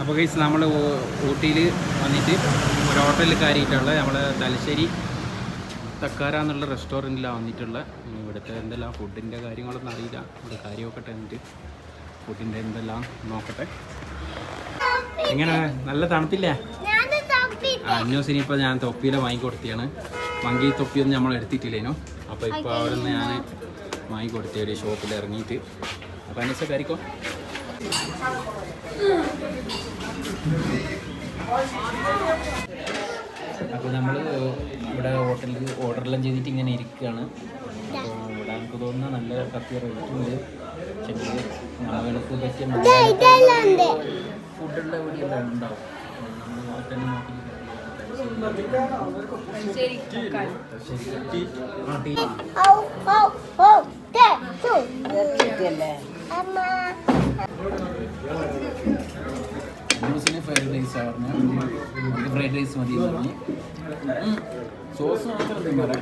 അപ്പോൾ ഗൈസ് നമ്മൾ ഊട്ടിയിൽ വന്നിട്ട് ഒരു ഹോട്ടലിൽ കയറിയിട്ടുള്ള നമ്മൾ തലശ്ശേരി തക്കാര എന്നുള്ള റെസ്റ്റോറന്റിലാണ് വന്നിട്ടുള്ള. ഇവിടുത്തെ എന്തെല്ലാം ഫുഡിന്റെ കാര്യങ്ങളൊന്നും അറിയില്ല. ഒരു കാര്യമൊക്കെ എന്നിട്ട് ഫുഡിന്റെ എന്തെല്ലാം നോക്കട്ടെ. എങ്ങനെ? നല്ല തണുപ്പില്ലേ? ആ അന്വേഷിനി ഇപ്പോൾ ഞാൻ തൊപ്പിയിലെ വാങ്ങിക്കൊടുത്തിയാണ് മങ്കി തൊപ്പിയൊന്നും നമ്മൾ എടുത്തിട്ടില്ലേനു? അപ്പോൾ ഇപ്പോൾ അവിടെ നിന്ന് ഞാൻ വാങ്ങിക്കൊടുത്തി ഒരു ഷോപ്പിൽ ഇറങ്ങിയിട്ട്. അപ്പോൾ അന്വേഷിച്ച കയറിക്കോ. അപ്പോൾ നമ്മൾ ഇവിടെ ഹോട്ടലിൽ ഓർഡറെല്ലാം ചെയ്തിട്ട് ഇങ്ങനെ ഇരിക്കുകയാണ് അപ്പോൾ ഇവിടെ എനിക്ക് തോന്നുന്ന നല്ല കത്തി റേറ്റുണ്ട് പക്ഷേ നമ്മൾക്ക് പറ്റിയ ഫുഡുള്ള എവിടെയെല്ലാം ഉണ്ടാവും നമ്മൾ ഹോട്ടലിൽ നോക്കി ന്യൂസിന് ഫ്രൈഡ് റൈസ് പറഞ്ഞു ഫ്രൈഡ് റൈസ് മതി പറഞ്ഞു. സോസ് മാത്രം തിന്നറേ